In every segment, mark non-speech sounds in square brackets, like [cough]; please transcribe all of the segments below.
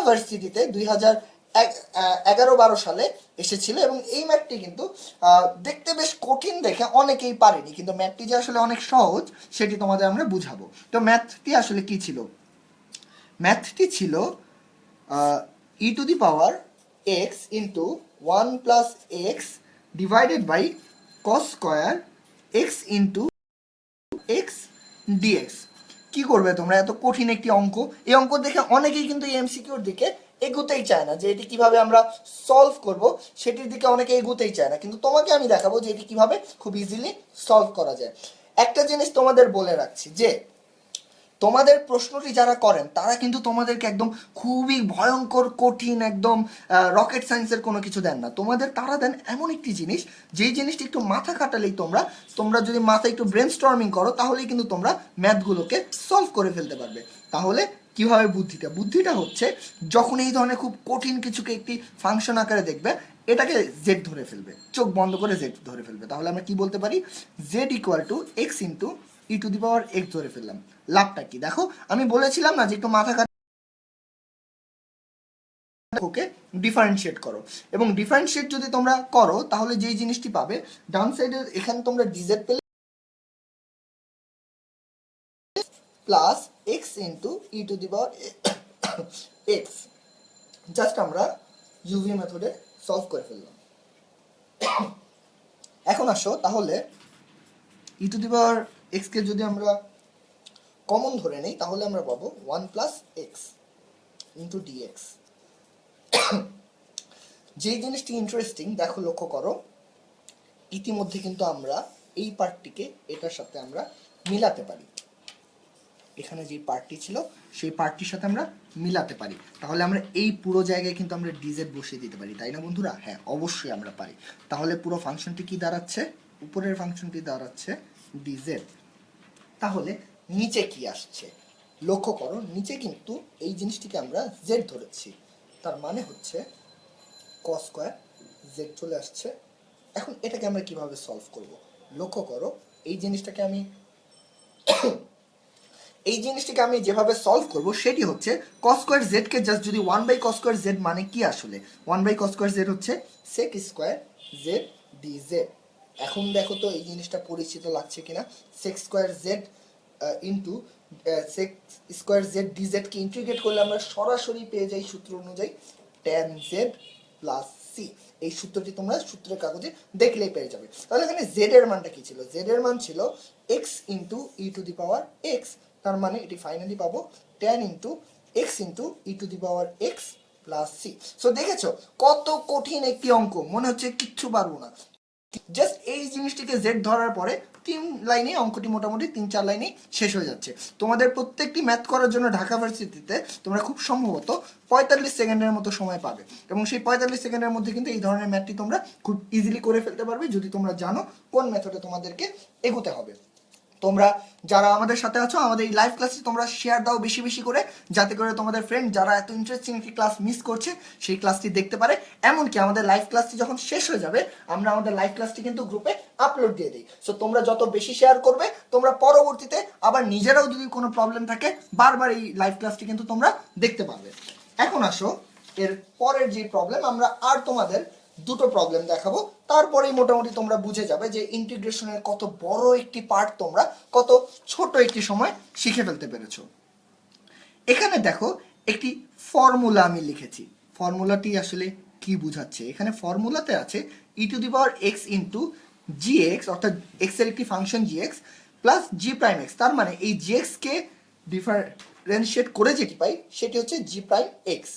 ইউনিভার্সিটিতে দুই হাজার এগারো বারো সালে এসেছিল এবং এই ম্যাথটি কিন্তু দেখতে বেশ কঠিন দেখে অনেকেই পারেনি, কিন্তু ম্যাথটি যে আসলে অনেক সহজ, সেটি তোমাদের আমরা বুঝাবো। তো ম্যাথটি আসলে কি ছিল? ম্যাথটি ছিল e to the power x into one plus x divided by cos square x into x dx কি করবে তোমরা? এত কঠিন একটি অঙ্ক। এই অঙ্ক দেখে অনেকেই কিন্তু এই এমসিকিউর দিকে এগোতেই চায় না যে এটি কীভাবে আমরা সলভ করব, সেটির দিকে অনেকে এগোতেই চায় না। কিন্তু তোমাকে আমি দেখাবো যে এটি কীভাবে খুব ইজিলি সলভ করা যায়। একটা জিনিস তোমাদের বলে রাখছি যে তোমাদের প্রশ্নটি যারা করেন, তারা কিন্তু তোমাদেরকে একদম খুবই ভয়ঙ্কর, কঠিন, একদম রকেট সায়েন্সের কোনো কিছু দেন না। তোমাদের, তারা দেন এমন একটি জিনিস, যেই জিনিসটি একটু মাথা খাটালেই তোমরা তোমরা যদি মাথায় একটু ব্রেন স্টর্মিং করো, তাহলেই কিন্তু তোমরা ম্যাথগুলোকে সলভ করে ফেলতে পারবে। তাহলে কীভাবে বুদ্ধিটা? বুদ্ধিটা হচ্ছে, যখন এই ধরনের খুব কঠিন কিছুকে একটি ফাংশন আকারে দেখবে, এটাকে জেড ধরে ফেলবে, চোখ বন্ধ করে জেড ধরে ফেলবে। তাহলে আমরা কি বলতে পারি? Z equal to x into e to the power x ধরে ফেললাম। লাভটা কি? দেখো, আমি বলেছিলাম না যে একটু মাথা ওকে ডিফারেন্সিয়েট করো। এবং ডিফারেন্সিয়েট যদি তোমরা করো, তাহলে যেই জিনিসটি পাবে ডাউন সাইডে এখানে তোমরা ডিজেড পেলে plus x into e to the power x just আমরা ইউভি মেথডে সলভ করে ফেললাম। [coughs] এখন আসো, তাহলে ই টু দি পাওয়ার এক্সকে যদি আমরা কমন ধরে নেই, তাহলে আমরা পাবো one plus x into dx যেই জিনিসটি ইন্টারেস্টিং দেখো, লক্ষ্য করো, ইতিমধ্যে কিন্তু আমরা এই পার্টটিকে এটার সাথে আমরা মিলাতে পারি। এখানে যে পার্টটি ছিল, সেই পার্টটির সাথে আমরা মিলাতে পারি। তাহলে আমরা এই পুরো জায়গায় কিন্তু আমরা ডিজেড বসিয়ে দিতে পারি, তাই না বন্ধুরা? হ্যাঁ অবশ্যই আমরা পারি। তাহলে পুরো ফাংশনটি কি দাঁড়াচ্ছে? উপরের ফাংশনটি দাঁড়াচ্ছে ডিজেড তাহলে নিচে কি আসছে? লক্ষ্য করো, নিচে কিন্তু এই জিনিসটিকে আমরা জেড ধরেছি। তার মানে হচ্ছে কস স্কোয়ার জেড চলে আসছে। এখন এটাকে আমরা কীভাবে সলভ করব? লক্ষ্য করো, এই জিনিসটাকে আমি [coughs] এই জিনিসটিকে আমি যেভাবে সলভ করব, সেটি হচ্ছে কস স্কোয়ার জেডকে জাস্ট যদি one by cos square z মানে কি আসলে? One by cos square z হচ্ছে sec square z d z এখন দেখো তো এই জিনিসটা পরিচিত লাগছে কিনা। Sec square z into sec square z d জেডকে integrate করলে আমরা সরাসরি পেয়ে যাই সূত্র অনুযায়ী টেন জেড প্লাস সি এই সূত্রটি তোমরা সূত্রের কাগজে দেখলেই পেয়ে যাবে। তাহলে এখানে জেড এর মানটা কি ছিল? জেড এর মান ছিল x into e to the power x তার মানে এটি ফাইনালি পাবো tan into x into e to the power x plus c so দেখেছ? কত কঠিন একটি অঙ্ক, মনে হচ্ছে কিচ্ছু পারব না। জাস্ট এই জিনিসটিকে জেড ধরার পরে তিন লাইনে অঙ্কটি মোটামুটি তিন চার লাইনে শেষ হয়ে যাচ্ছে। তোমাদের প্রত্যেকটি ম্যাথ করার জন্য ঢাকা ভার্সিটিতে তোমরা খুব সম্ভবত পঁয়তাল্লিশ সেকেন্ডের মতো সময় পাবে এবং সেই পঁয়তাল্লিশ সেকেন্ডের মধ্যে কিন্তু এই ধরনের ম্যাথটি তোমরা খুব ইজিলি করে ফেলতে পারবে যদি তোমরা জানো কোন ম্যাথডে তোমাদেরকে এগোতে হবে। তোমরা যারা আমাদের সাথে আছো, আমাদের এই লাইভ ক্লাসে তোমরা শেয়ার দাও বেশি বেশি করে, যাতে করে তোমাদের ফ্রেন্ড যারা এত ইন্টারেস্টিং একটি ক্লাস মিস করছে, সেই ক্লাসটি দেখতে পারে। এমনকি আমাদের লাইভ ক্লাসটি যখন শেষ হয়ে যাবে, আমরা আমাদের লাইভ ক্লাসটি কিন্তু গ্রুপে আপলোড দিয়ে দিই। সো তোমরা যত বেশি শেয়ার করবে, তোমরা পরবর্তীতে আবার নিজেরাও যদি কোনো প্রবলেম থাকে, বারবার এই লাইভ ক্লাসটি কিন্তু তোমরা দেখতে পাবে এখন আসো, এর পরের যে প্রবলেম আমরা আর তোমাদের দুটো প্রবলেম দেখাবো। তারপরেই মোটামুটি তোমরা বুঝে যাবে যে ইন্টিগ্রেশনের কত বড় একটি পার্ট তোমরা কত ছোট একটি সময় শিখে ফেলতে পেরেছ। এখানে দেখো একটি ফর্মুলা আমি লিখেছি। ফর্মুলাটি আসলে কি বুঝাচ্ছে? এখানে ফর্মুলাতে আছে e to the power x into g x অর্থাৎ এক্সের একটি function g x plus g prime x তার মানে এই জি এক্সকে ডিফারেন্সিয়েট করে যেটি পাই, সেটি হচ্ছে g prime x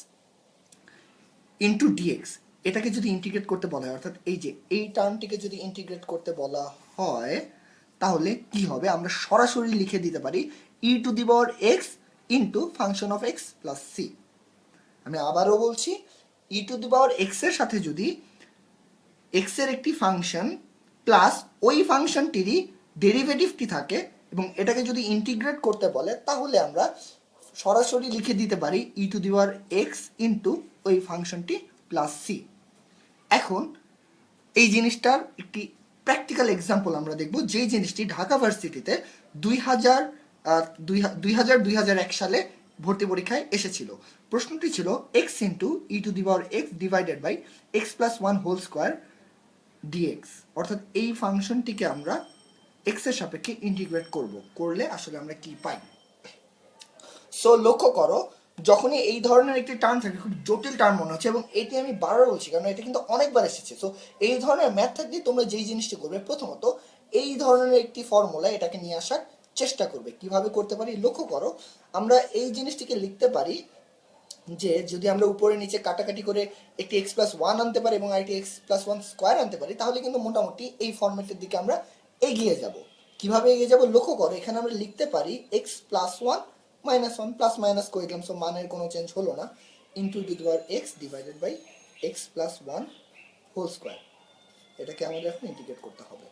into dx এটাকে যদি ইন্টিগ্রেট করতে বলা হয়, অর্থাৎ এই যে এই টার্মটিকে যদি ইন্টিগ্রেট করতে বলা হয়, তাহলে কি হবে? আমরা সরাসরি লিখে দিতে পারি e to the power x into function of x plus c আমি আবারও বলছি ই টু দি পাওয়ার এক্সের সাথে যদি এক্সের একটি ফাংশন প্লাস ওই ফাংশনটিরই ডেরিভেটিভটি থাকে এবং এটাকে যদি ইন্টিগ্রেট করতে বলে, তাহলে আমরা সরাসরি লিখে দিতে পারি e to the power x into ওই ফাংশনটি প্লাস সি এখন এই জিনিসটার একটি প্র্যাকটিক্যাল এক্সাম্পল আমরা দেখব। যেই জিনিসটি ঢাকা ভার্সিটিতে দুই হাজার দুই হাজার দুই হাজার এক সালে ভর্তি পরীক্ষায় এসেছিল। প্রশ্নটি ছিল x into e to the power x divided by x plus one whole square dx অর্থাৎ এই ফাংশনটিকে আমরা এক্সের সাপেক্ষে ইন্টিগ্রেট করব। করলে আসলে আমরা কি পাই? সো লক্ষ্য করো যখনই এই ধরনের একটি টার্ম থাকে, খুব জটিল টার্ম মনে হচ্ছে এবং এটি আমি বারবার বলছি, কারণ এটা কিন্তু অনেকবার এসেছে। সো এই ধরনের ম্যাথ থাকলে তোমরা যেই জিনিসটি করবে, প্রথমত এই ধরনের একটি ফর্মুলা এটাকে নিয়ে আসার চেষ্টা করবে। কীভাবে করতে পারি? লক্ষ্য করো, আমরা এই জিনিসটিকে লিখতে পারি যে, যদি আমরা উপরে নিচে কাটাকাটি করে একটি এক্স প্লাস ওয়ান আনতে পারি এবং আরেকটি এক্স প্লাস ওয়ান স্কোয়ার আনতে পারি, তাহলে কিন্তু মোটামুটি এই ফর্মেটের দিকে আমরা এগিয়ে যাব। কীভাবে এগিয়ে যাব? লক্ষ্য করো, এখানে আমরা লিখতে পারি x plus one minus one plus minus করে দিলাম সো মানের কোনো চেঞ্জ হলো না। Into the power x divided by x plus one whole square এটাকে আমাদের এখন ইন্টিগ্রেট করতে হবে।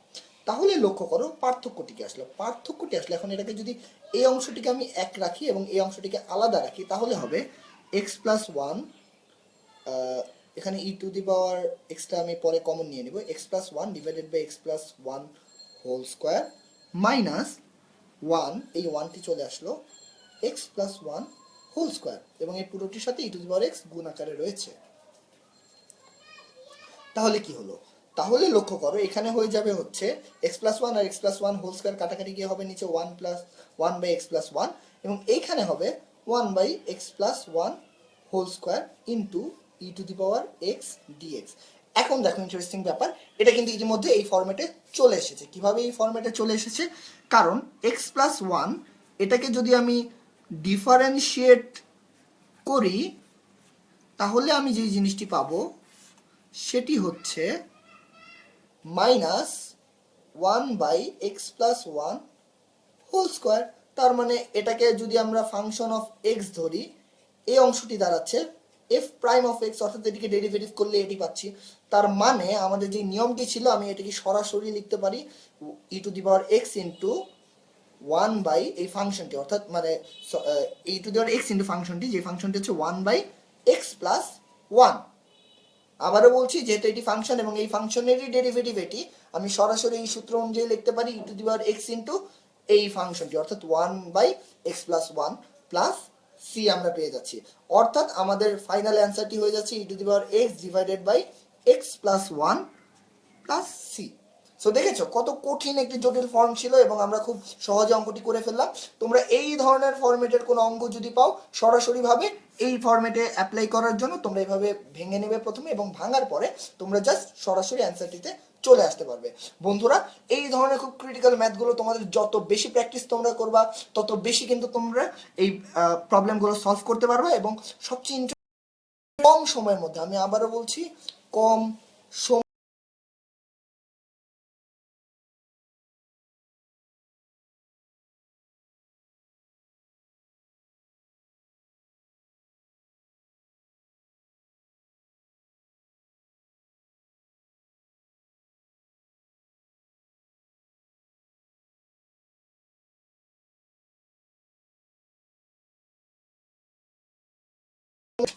তাহলে লক্ষ্য করো, পার্থক্যটিকে আসলে। পার্থক্যটি আসলে এখন এটাকে যদি এই অংশটিকে আমি এক রাখি এবং এই অংশটিকে আলাদা রাখি, তাহলে হবে এক্স প্লাস ওয়ান এখানে ই টু দি পাওয়ার এক্সটা আমি পরে কমন নিয়ে নিব। X plus one divided by x plus one whole square minus one এই ওয়ানটি চলে আসলো। X plus one whole square এবং এই পুরোটির সাথে ই টু দি পাওয়ার এক্স গুণ আকারে রয়েছে। তাহলে কি হলো? তাহলে লক্ষ্য করো, এখানে হয়ে যাবে হচ্ছে এক্স প্লাস ওয়ান আর x plus one whole square কাটাকাটি গিয়ে হবে নিচে one plus one by x plus one এবং এইখানে হবে one by x plus one whole square into e to the power x dx এখন দেখো ইন্টারেস্টিং ব্যাপার, এটা কিন্তু ইতিমধ্যে এই ফর্মেটে চলে এসেছে। কীভাবে এই ফর্মেটে চলে এসেছে? কারণ এক্স প্লাস ওয়ান এটাকে যদি আমি ডিফারেন্সিয়েট করি, তাহলে আমি যেই জিনিসটি পাবো, সেটি হচ্ছে minus one by x plus one whole square তার মানে এটাকে যদি আমরা ফাংশন অফ এক্স ধরি, এই অংশটি দাঁড়াচ্ছে এফ প্রাইম অফ এক্স অর্থাৎ এটিকে ডেরিভেটিভ করলে এটি পাচ্ছি। তার মানে আমাদের যে নিয়মটি ছিল, আমি এটিকে সরাসরি লিখতে পারি e to the power x into one by এই ফাংশনটি, অর্থাৎ মানে এই to the power x into ফাংশনটি, যে ফাংশনটি হচ্ছে one by x plus one আবারও বলছি, যেহেতু এটি ফাংশন এবং এই ফাংশনেরই ডেরিভেটিভ এটি আমি সরাসরি এই সূত্র অনুযায়ী লিখতে পারি e to the power x into এই ফাংশনটি, অর্থাৎ one by x plus one plus c আমরা পেয়ে যাচ্ছি। অর্থাৎ আমাদের ফাইনাল অ্যান্সারটি হয়ে যাচ্ছে e to the power x divided by x plus one plus c so দেখেছ কত কঠিন একটি জটিল ফর্ম ছিল এবং আমরা খুব সহজে অঙ্কটি করে ফেললাম। তোমরা এই ধরনের ফরম্যাটের কোনো অঙ্ক যদি পাও, সরাসরিভাবে এই ফরম্যাটে অ্যাপ্লাই করার জন্য তোমরা এইভাবে ভেঙে নেবে প্রথমে এবং ভাঙার পরে তোমরা জাস্ট সরাসরি অ্যান্সারটিতে চলে আসতে পারবে। বন্ধুরা, এই ধরনের খুব ক্রিটিক্যাল ম্যাথগুলো তোমাদের যত বেশি প্র্যাকটিস তোমরা করবা, তত বেশি কিন্তু তোমরা এই প্রবলেমগুলো সলভ করতে পারবে এবং সবচেয়ে কম সময়ের মধ্যে, আমি আবারও বলছি, কম সময়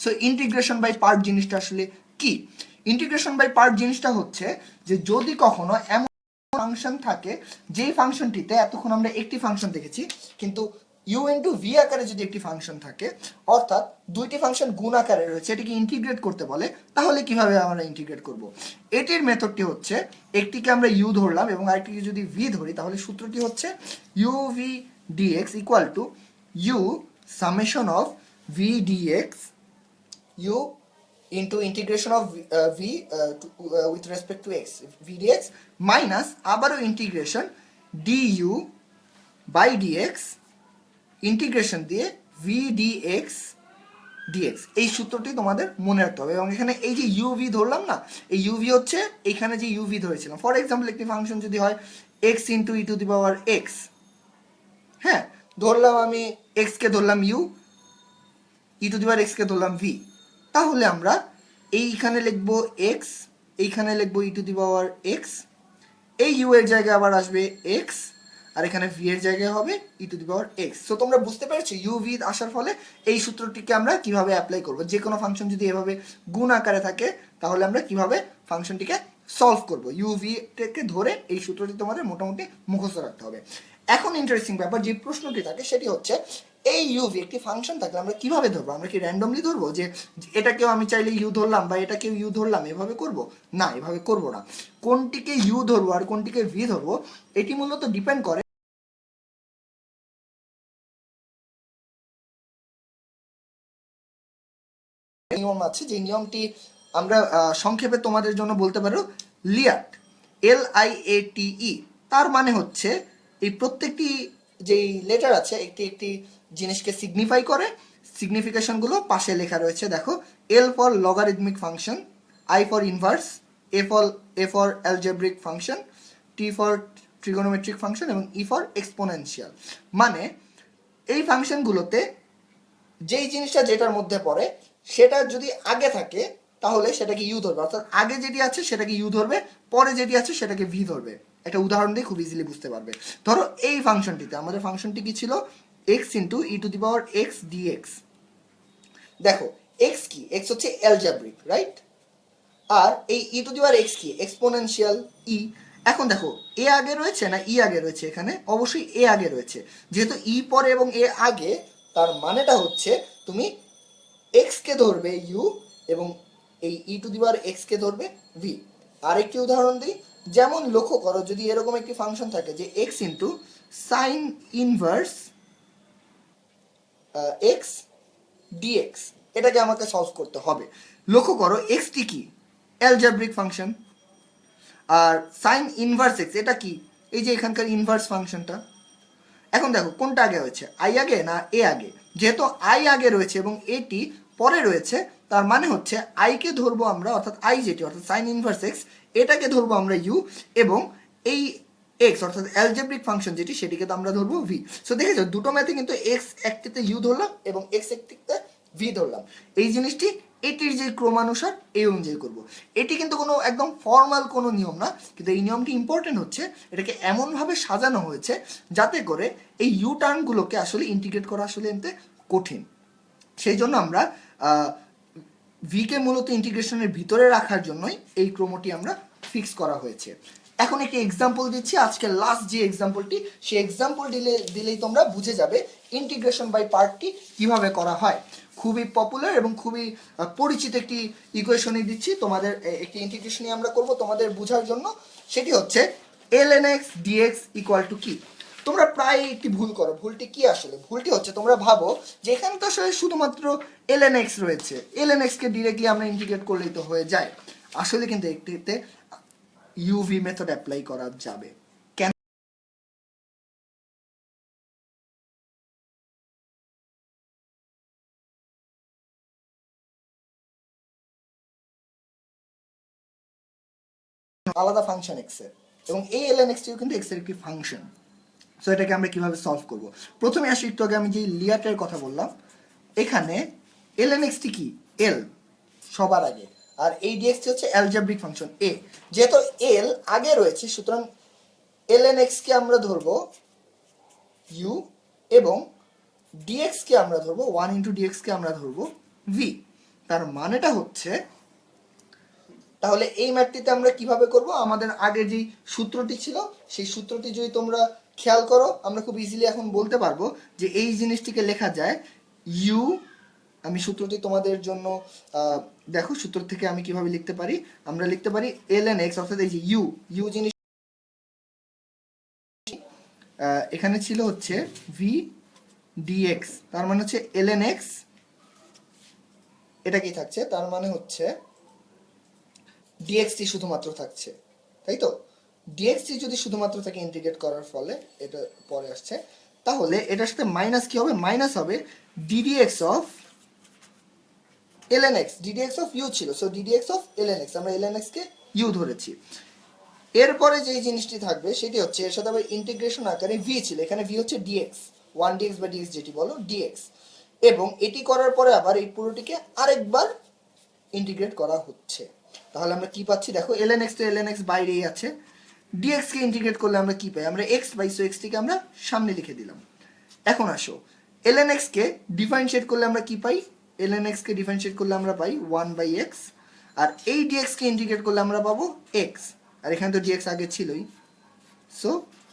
সো ইন্টিগ্রেশন বাই পার্ট জিনিসটা আসলে কি? ইন্টিগ্রেশন বাই পার্ট জিনিসটা হচ্ছে যে যদি কখনো এমন ফাংশন থাকে, যেই ফাংশনটিতে এতক্ষণ আমরা একটি ফাংশন দেখেছি, কিন্তু ইউ ইন্টু ভি আকারে যদি একটি ফাংশন থাকে, অর্থাৎ দুইটি ফাংশন গুণ আকারে রয়েছে, এটিকে ইন্টিগ্রেট করতে বলে, তাহলে কীভাবে আমরা ইন্টিগ্রেট করব? এটির মেথডটি হচ্ছে, একটিকে আমরা ইউ ধরলাম এবং আরেকটিকে যদি ভি ধরি, তাহলে সূত্রটি হচ্ছে u v dx equal to u summation of v dx u into integration of v, uh, v uh, to, uh, with respect to x v dx minus আবারও integration du by dx integration দিয়ে v dx dx এই সূত্রটি তোমাদের মনে রাখতে হবে। এবং এখানে এই যে uv ধরলাম না এই uv হচ্ছে এখানে যে uv ধরেছিলাম। ফর এক্সাম্পল একটি ফাংশন যদি হয় x into e to the power x হ্যাঁ? ধরলাম আমি x কে ধরলাম u e to the power x কে ধরলাম v তাহলে আমরা এইখানে লিখব এক্স এইখানে লিখব e to the power x এই ইউ এর জায়গায় আবার আসবে এক্স আর এখানে ভি এর জায়গায় হবে e to the power x so তোমরা বুঝতে পেরেছ ইউ ভি আসার ফলে এই সূত্রটিকে আমরা কীভাবে অ্যাপ্লাই করব? যে কোনো ফাংশন যদি এভাবে গুণ আকারে থাকে, তাহলে আমরা কীভাবে ফাংশনটিকে সলভ করব? ইউ ভিটাকে ধরে এই সূত্রটি তোমাদের মোটামুটি মুখস্থ রাখতে হবে। এখন ইন্টারেস্টিং ব্যাপার, যে প্রশ্নটি থাকে, সেটি হচ্ছে এই ইউভি একটি ফাংশন থাকলে আমরা কীভাবে ধরবো? আমরা কি র্যান্ডমলি ধরবো যে এটাকেও আমি চাইলে ইউ ধরলাম বা এটাকেও ইউ ধরলাম, এভাবে করব? না, এভাবে করব না। কোনটিকে ইউ ধরবো আর কোনটিকে ভি ধরবো, এটি মূলত ডিপেন্ড করে নিয়ম আছে, যে নিয়মটি আমরা সংক্ষেপে তোমাদের জন্য বলতে পারো লিয়াট এল আই এ টি ই তার মানে হচ্ছে এই প্রত্যেকটি যেই লেটার আছে, একটি একটি জিনিসকে সিগনিফাই করে সিগনিফিকেশনগুলো পাশে লেখা রয়েছে, দেখো L for logarithmic function I for inverse A for A for algebraic function T for trigonometric function এবং ই ফর এক্সপোনেনশিয়াল মানে এই ফাংশনগুলোতে যেই জিনিসটা যেটার মধ্যে পড়ে, সেটা যদি আগে থাকে, তাহলে সেটাকে ইউ ধরবে। অর্থাৎ আগে যেটি আছে, সেটাকে ইউ ধরবে, পরে যেটি আছে, সেটাকে ভি ধরবে। একটা উদাহরণ দিয়ে খুব ইজিলি বুঝতে পারবে। ধরো এই ফাংশনটিতে, আমাদের ফাংশনটি কি ছিল? X into e to the power x dx দেখো এক্স কি? এক্স হচ্ছে অ্যালজাব্রিক রাইট আর এই e to the power x কি? এক্সপোনেনশিয়াল ই এখন দেখো এ আগে রয়েছে না ই আগে রয়েছে এখানে? অবশ্যই এ আগে রয়েছে। যেহেতু ই পরে এবং এ আগে, তার মানেটা হচ্ছে তুমি এক্স কে ধরবে ইউ এবং এই e to the power x কে ধরবে ভি আরেকটি উদাহরণ দিই। যেমন লক্ষ্য করো, যদি এরকম একটি ফাংশন থাকে যে x into sine inverse x dx এটাকে আমাকে সলভ করতে হবে। লক্ষ্য করো এক্সটি কি? অ্যালজাব্রিক ফাংশন আর সাইন ইনভার্স এক্স এটা কি? এই যে এখানকার ইনভার্স ফাংশনটা এখন দেখো, কোনটা আগে হয়েছে? আই আগে না এ আগে? যেহেতু আই আগে রয়েছে এবং এটি পরে রয়েছে তার মানে হচ্ছে আইকে ধরবো আমরা, অর্থাৎ আই যেটি, অর্থাৎ সাইন ইনভার্স এক্স এটাকে ধরবো আমরা ইউ এবং এই এক্স অর্থাৎ অ্যালজেব্রিক ফাংশন যেটি, সেটিকে তো আমরা ধরবো ভি সো দেখেছ, দুটো ম্যাথে কিন্তু এক্স একটিতে ইউ ধরলাম এবং এক্স একটিতে ভি ধরলাম। এই জিনিসটি এটির যে ক্রমানুসার, এই অনুযায়ী করব। এটি কিন্তু কোনো একদম ফর্মাল কোনো নিয়ম না, কিন্তু এই নিয়মটি ইম্পর্টেন্ট হচ্ছে, এটাকে এমনভাবে সাজানো হয়েছে যাতে করে এই ইউ টার্নগুলোকে আসলে ইন্টিগ্রেট করা আসলে এতে কঠিন। সেই জন্য আমরা ভিকে মূলত ইন্টিগ্রেশনের ভিতরে রাখার জন্যই এই ক্রমটি আমরা ফিক্স করা হয়েছে। এখন একটি এক্সাম্পল দিচ্ছি, আজকে লাস্ট যে এক্সাম্পলটি সেই এক্সাম্পল দিলে, দিলেই তোমরা বুঝে যাবে ইন্টিগ্রেশন বাই পার্টটি কীভাবে করা হয়। খুবই পপুলার এবং খুবই পরিচিত একটি ইকুয়েশনই দিচ্ছি। তোমাদের একটি ইন্টিগ্রেশনই আমরা করব তোমাদের বোঝার জন্য। সেটি হচ্ছে l n x dx equal to কি? তোমরা প্রায় একটি ভুল করো। ভুলটি কি আসলে? ভুলটি হচ্ছে তোমরা ভাবো যে এখানে তো আসলে শুধুমাত্র এল এন এক্স রয়েছে। এল এন এক্সকে ডিরেক্টলি আমরা ইন্টিগ্রেট করলেই তো হয়ে যায়। আসলে কিন্তু একটিতে ইউভি মেথড অ্যাপ্লাই করা যাবে। আলাদা ফাংশন এক্সের। এবং এই এল এন এক্সটিও কিন্তু এক্সের একটি ফাংশন সো এটাকে আমরা কীভাবে সলভ করব? প্রথমে আসি, একটু আগে আমি যে লিয়াটের কথা বললাম, এখানে এল এন এক্সটি কি? এল সবার আগে। আর এই ডিএক্সটি হচ্ছে অ্যালজাব্রিক ফাংশন এ যেহেতু এল আগে রয়েছে, সুতরাং এল এন এক্সকে আমরা ধরবো ইউ এবং ডিএক্সকে আমরা ধরবো ওয়ান ইন্টু ডিএক্সকে আমরা ধরবো ভি তার মানেটা হচ্ছে, তাহলে এই ম্যাথটিতে আমরা কীভাবে করব? আমাদের আগে যেই সূত্রটি ছিল, সেই সূত্রটি যদি তোমরা খেয়াল করো, আমরা খুব ইজিলি এখন বলতে পারব যে এই জিনিসটিকে লেখা যায়, ইউ আমি সূত্রটি তোমাদের জন্য দেখো, সূত্র থেকে আমি কীভাবে লিখতে পারি, আমরা লিখতে পারি এল এন এক্স অর্থাৎ এই যে ইউ ইউ জিনিস এখানে ছিল হচ্ছে ভি ডিএক্স তার মানে হচ্ছে এল এন এক্স এটা কি থাকছে? তার মানে হচ্ছে ডিএক্সটি শুধুমাত্র থাকছে, তাই তো? ডিএক্সটি যদি শুধুমাত্র থাকে ইন্টিগ্রেট করার ফলে এটা পরে আসছে, তাহলে এটার সাথে মাইনাস কি হবে? মাইনাস হবে d dx of l n x d dx of u ছিল so d dx of l n x আমরা এলএনএক্স কে ইউ ধরেছি। এরপরে যেই জিনিসটি থাকবে, সেটি হচ্ছে এর সাথে আবার ইন্টিগ্রেশন আকারে ভি ছিল, এখানে ভি হচ্ছে ডিএক্স ওয়ান ডিএক্স বা ডিএক্স যেটি বলো ডিএক্স এবং এটি করার পরে আবার এই পুরোটিকে আরেকবার ইন্টিগ্রেট করা হচ্ছে। তাহলে আমরা কি পাচ্ছি? দেখো এলএন এক্স তো এলএন এক্স বাইরেই আছে। ডিএক্স কে ইন্টিগ্রেট করলে আমরা কি পাই? আমরা এক্স বাই সো এক্সটিকে আমরা সামনে লিখে দিলাম। এখন আসো এলএন এক্স কে ডিফারেন্সিয়েট করলে আমরা কি পাই? এলএন এক্স কে ডিফারেন্সিয়েট করলে আমরা পাই ওয়ান বাই এক্স আর এই ডিএক্স কে ইন্টিগ্রেট করলে আমরা পাবো এক্স আর এখানে তো ডিএক্স আগে ছিলই। সো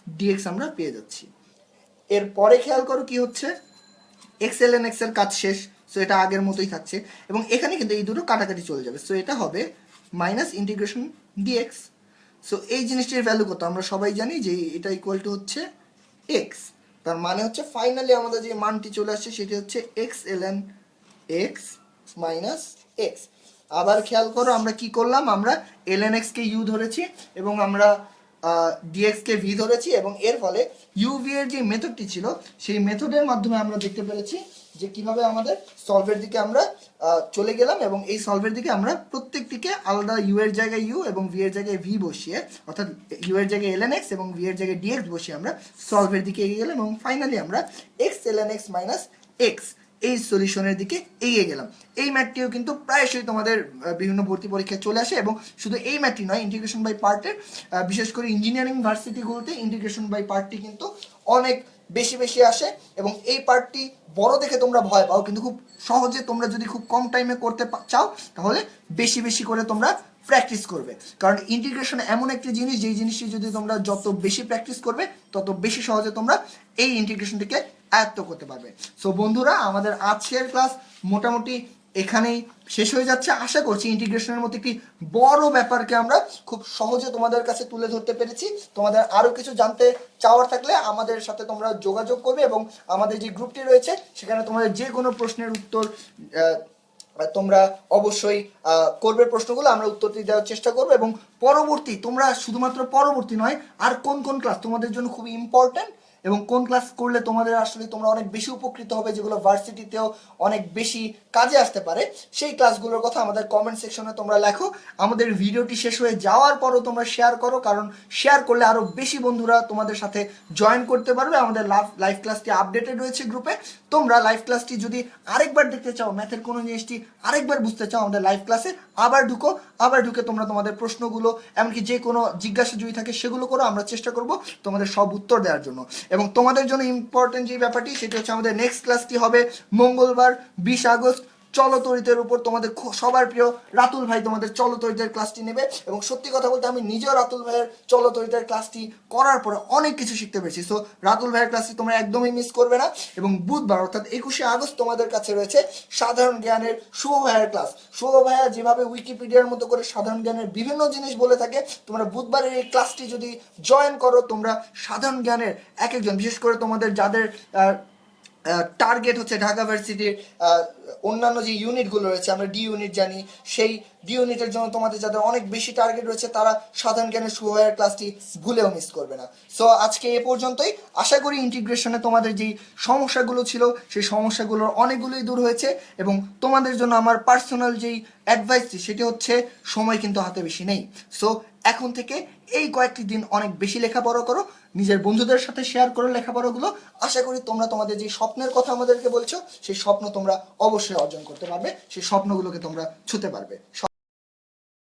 ডিএক্স আমরা পেয়ে যাচ্ছি। এরপরে খেয়াল করো কি হচ্ছে? এক্স এল এন এক্সের কাজ শেষ সো এটা আগের মতোই থাকছে। এবং এখানে কিন্তু এই দুটো কাটাকাটি চলে যাবে। সো এটা হবে মাইনাস ইন্টিগ্রেশন ডিএক্স সো এই জিনিসটির ভ্যালু কত? আমরা সবাই জানি যে এটা ইকুয়াল টু হচ্ছে এক্স তার মানে হচ্ছে ফাইনালি আমাদের যে মানটি চলে আসছে সেটি হচ্ছে x l n x minus x আবার খেয়াল করো, আমরা কি করলাম? আমরা এল এন এক্সকে ইউ ধরেছি এবং আমরা ডিএক্সকে ভি ধরেছি এবং এর ফলে ইউভি এর যে মেথডটি ছিল, সেই মেথডের মাধ্যমে আমরা দেখতে পেরেছি যে কীভাবে আমাদের সলভের দিকে আমরা চলে গেলাম এবং এই সলভের দিকে আমরা প্রত্যেকটিকে আলাদা ইউ এর জায়গায় ইউ এবং ভি এর জায়গায় ভি বসিয়ে, অর্থাৎ ইউ এর জায়গায় এল এক্স এবং ভি এর জায়গায় ডিএক্স বসিয়ে আমরা সলভের দিকে এগিয়ে গেলাম এবং ফাইনালি আমরা x l n x minus x এই সলিউশনের দিকে এগিয়ে গেলাম। এই ম্যাটটিও কিন্তু প্রায়শই তোমাদের বিভিন্ন ভর্তি পরীক্ষায় চলে আসে এবং শুধু এই ম্যাটটি নয় ইন্টিগ্রেশন বাই পার্টের বিশেষ করে ইঞ্জিনিয়ারিং ভার্সিটিগুলোতে ইন্টিগ্রেশন বাই পার্টটি কিন্তু অনেক বেশি বেশি আসে এবং এই পার্টটি বড় দেখে তোমরা ভয় পাও, কিন্তু খুব সহজে তোমরা যদি খুব কম টাইমে করতে চাও, তাহলে বেশি বেশি করে তোমরা প্র্যাকটিস করবে। কারণ ইন্টিগ্রেশন এমন একটি জিনিস, যেই জিনিসটি যদি তোমরা যত বেশি প্র্যাকটিস করবে, তত বেশি সহজে তোমরা এই ইন্টিগ্রেশনটিকে আয়ত্ত করতে পারবে। সো বন্ধুরা, আমাদের আজকের ক্লাস মোটামুটি এখানেই শেষ হয়ে যাচ্ছে। আশা করছি ইন্টিগ্রেশনের মতো একটি বড় ব্যাপারকে আমরা খুব সহজে তোমাদের কাছে তুলে ধরতে পেরেছি। তোমাদের আরও কিছু জানতে চাওয়ার থাকলে আমাদের সাথে তোমরা যোগাযোগ করবে এবং আমাদের যে গ্রুপটি রয়েছে, সেখানে তোমাদের যে কোনো প্রশ্নের উত্তর তোমরা অবশ্যই করবে প্রশ্নগুলো। আমরা উত্তরটি দেওয়ার চেষ্টা করব এবং পরবর্তী, তোমরা শুধুমাত্র পরবর্তী নয়, আর কোন কোন ক্লাস তোমাদের জন্য খুব ইম্পর্ট্যান্ট এবং কোন ক্লাস করলে তোমাদের আসলে তোমরা অনেক বেশি উপকৃত হবে, যেগুলো ভার্সিটিতেও অনেক বেশি কাজে আসতে পারে, সেই ক্লাসগুলোর কথা আমাদের কমেন্ট সেকশনে তোমরা লেখো। আমাদের ভিডিওটি শেষ হয়ে যাওয়ার পরও তোমরা শেয়ার করো, কারণ শেয়ার করলে আরও বেশি বন্ধুরা তোমাদের সাথে জয়েন করতে পারবে। আমাদের লাইভ ক্লাসটি আপডেটেড রয়েছে গ্রুপে তোমরা লাইভ ক্লাসটি যদি আরেকবার দেখতে চাও ম্যাথের কোনো জিনিসটি আরেকবার বুঝতে চাও, আমাদের লাইভ ক্লাসে আবার ঢুকো। আবার ঢুকে তোমরা তোমাদের প্রশ্নগুলো, এমনকি যে কোনো জিজ্ঞাসা যদি থাকে সেগুলো করো, আমরা চেষ্টা করব তোমাদের সব উত্তর দেওয়ার জন্য। এবং তোমাদের জন্য ইম্পর্টেন্ট যে ব্যাপারটি, সেটি হচ্ছে আমাদের নেক্সট ক্লাসটি হবে মঙ্গলবার, বিশ আগস্ট চলতরিতের উপর তোমাদের সবার প্রিয় রাতুল ভাই তোমাদের চলতরিতের ক্লাসটি নেবে এবং সত্যি কথা বলতে আমি নিজেও রাতুল ভাইয়ের চলতরিতের ক্লাসটি করার পরে অনেক কিছু শিখতে পেরেছি। সো রাতুল ভাইয়ের ক্লাসটি তোমরা একদমই মিস করবে না এবং বুধবার অর্থাৎ একুশে আগস্ট তোমাদের কাছে রয়েছে সাধারণ জ্ঞানের শুভ ভাইয়ের ক্লাস শুভ ভাইয়া যেভাবে উইকিপিডিয়ার মতো করে সাধারণ জ্ঞানের বিভিন্ন জিনিস বলে থাকে, তোমরা বুধবারের এই ক্লাসটি যদি জয়েন করো, তোমরা সাধারণ জ্ঞানের এক একজন বিশেষ করে তোমাদের যাদের টার্গেট হচ্ছে ঢাকা ভার্সিটির অন্যান্য যে ইউনিটগুলো রয়েছে, আমরা ডি ইউনিট জানি। সেই ডি ইউনিটের জন্য তোমাদের যাদের অনেক বেশি টার্গেট রয়েছে, তারা সাধারণ জ্ঞানের সুহায়ের ক্লাসটি ভুলেও মিস করবে না। সো আজকে এ পর্যন্তই। আশা করি ইন্টিগ্রেশনে তোমাদের যেই সমস্যাগুলো ছিল, সেই সমস্যাগুলোর অনেকগুলোই দূর হয়েছে এবং তোমাদের জন্য আমার পার্সোনাল যেই অ্যাডভাইসটি সেটি হচ্ছে সময় কিন্তু হাতে বেশি নেই। সো এখন থেকে এই কয়েকটি দিন অনেক বেশি লেখাপড়া করো, নিজের বন্ধুদের সাথে শেয়ার করো লেখাপড়াগুলো। আশা করি তোমরা তোমাদের যে স্বপ্নের কথা আমাদেরকে বলছো, সেই স্বপ্ন তোমরা অবশ্যই অর্জন করতে পারবে, সেই স্বপ্নগুলোকে তোমরা ছুতে পারবে।